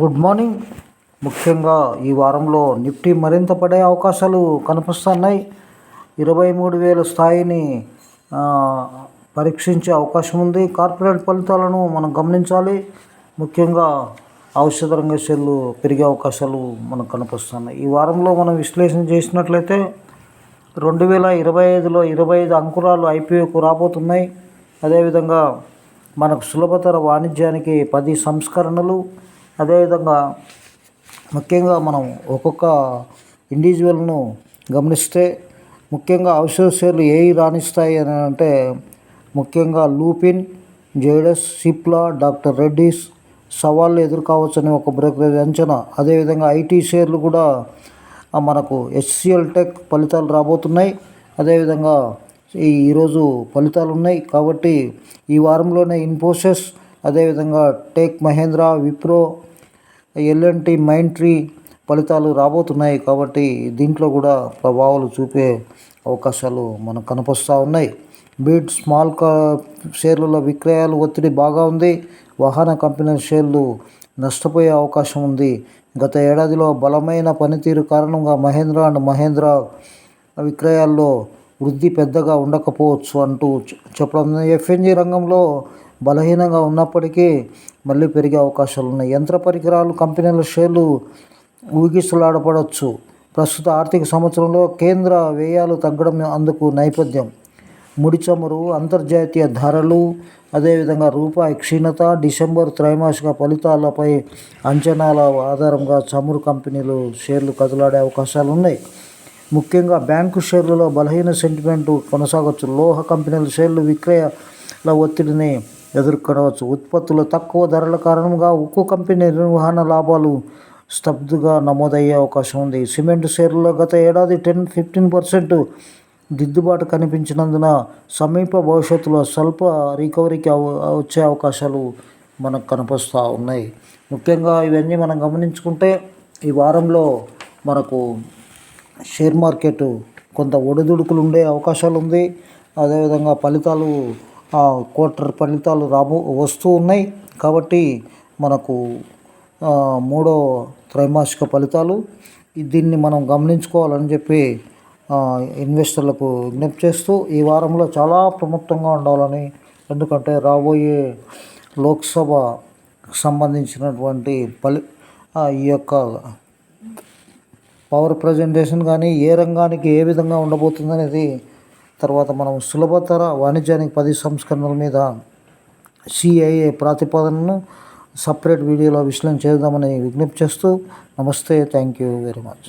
Good morning. ముఖ్యంగా ఈ వారంలో నిఫ్టీ మరింత పడే అవకాశాలు కనిపిస్తున్నాయి. ఇరవై మూడు వేల స్థాయిని పరీక్షించే అవకాశం ఉంది. కార్పొరేట్ ఫలితాలను మనం గమనించాలి. ముఖ్యంగా ఔషధ రంగ షేర్లు పెరిగే అవకాశాలు మనకు కనిపిస్తున్నాయి. ఈ వారంలో మనం విశ్లేషణ చేసినట్లయితే రెండు వేల ఇరవై ఐదులో ఇరవై ఐదు అంకురాలు ఐపీఓకు రాబోతున్నాయి. అదేవిధంగా మనకు సులభతర వాణిజ్యానికి పది సంస్కరణలు అదేవిధంగా ముఖ్యంగా మనం ఒక్కొక్క ఇండివిజువల్ను గమనిస్తే ముఖ్యంగా ఔషధ షేర్లు ఏవి రాణిస్తాయి అని అంటే ముఖ్యంగా లూపిన్ జేడస్ సిప్లా డాక్టర్ రెడ్డిస్ సవాళ్ళు ఎదుర్కోవచ్చని ఒక బ్రోకరేజ్ అంచనా. అదేవిధంగా ఐటీ షేర్లు కూడా మనకు హెచ్సిఎల్ టెక్ ఫలితాలు రాబోతున్నాయి. అదేవిధంగా ఈరోజు ఫలితాలు ఉన్నాయి కాబట్టి ఈ వారంలోనే ఇన్ఫోసిస్ అదేవిధంగా Tech Mahindra Wipro L&T mind tree ఫలితాలు రాబోతున్నాయి కాబట్టి దీంట్లో కూడా ప్రభావాలు చూపే అవకాశాలు మనకు కనిపిస్తూ ఉన్నాయి. బీట్ స్మాల్ కా షేర్లలో విక్రయాలు ఒత్తిడి బాగా ఉంది. వాహన కంపెనీల షేర్లు నష్టపోయే అవకాశం ఉంది. గత ఏడాదిలో బలమైన పనితీరు కారణంగా మహేంద్ర అండ్ మహేంద్ర విక్రయాల్లో వృద్ధి పెద్దగా ఉండకపోవచ్చు అంటూ చెప్పడం ఎఫ్ఎన్జి రంగంలో బలహీనంగా ఉన్నప్పటికీ మళ్ళీ పెరిగే అవకాశాలు ఉన్నాయి. యంత్ర పరికరాలు కంపెనీల షేర్లు ఊగిసలాడపడవచ్చు ప్రస్తుత ఆర్థిక సంవత్సరంలో కేంద్ర వ్యయాలు తగ్గడం అందుకు నేపథ్యం. ముడి చమురు అంతర్జాతీయ ధరలు అదేవిధంగా రూపాయి క్షీణత డిసెంబర్ త్రైమాసిక ఫలితాలపై అంచనాల ఆధారంగా చమురు కంపెనీలు షేర్లు కదలాడే అవకాశాలు ఉన్నాయి. ముఖ్యంగా బ్యాంకు షేర్లలో బలహీన సెంటిమెంట్ కొనసాగవచ్చు లోహ కంపెనీల షేర్లు విక్రయాల ఒత్తిడిని ఎదుర్కొనవచ్చు. ఉత్పత్తులు తక్కువ ధరల కారణంగా ఉక్కు కంపెనీ నిర్వహణ లాభాలు స్తబ్దుగా నమోదయ్యే అవకాశం ఉంది. సిమెంట్ షేర్లలో గత ఏడాది టెన్ ఫిఫ్టీన్ పర్సెంట్ దిద్దుబాటు కనిపించినందున సమీప భవిష్యత్తులో స్వల్ప రికవరీకి అవ- వచ్చే అవకాశాలు మనకు కనిపిస్తూ ఉన్నాయి. ముఖ్యంగా ఇవన్నీ మనం గమనించుకుంటే ఈ వారంలో మనకు షేర్ మార్కెట్ కొంత ఒడిదుడుకులు ఉండే అవకాశాలు ఉంది. అదేవిధంగా ఫలితాలు ఆ, క్వార్టర్ ఫలితాలు రాబో వస్తూ ఉన్నాయి. కాబట్టి మనకు మూడో త్రైమాసిక ఫలితాలు. దీన్ని మనం గమనించుకోవాలని చెప్పి ఇన్వెస్టర్లకు విజ్ఞప్తి చేస్తూ ఈ వారంలో చాలా ప్రముఖంగా ఉండాలని ఎందుకంటే రాబోయే లోక్సభ సంబంధించినటువంటి ఫలి ఈ యొక్క పవర్ ప్రజెంటేషన్ కానీ ఏ రంగానికి ఏ విధంగా ఉండబోతుంది అనేది తర్వాత మనం సులభతర వాణిజ్యానికి పది సంస్కరణల మీద సిఐఏ ప్రతిపాదనను సపరేట్ వీడియోలో విశ్లేషణ చేద్దామని విజ్ఞప్తి చేస్తూ నమస్తే థ్యాంక్ యూ వెరీ మచ్.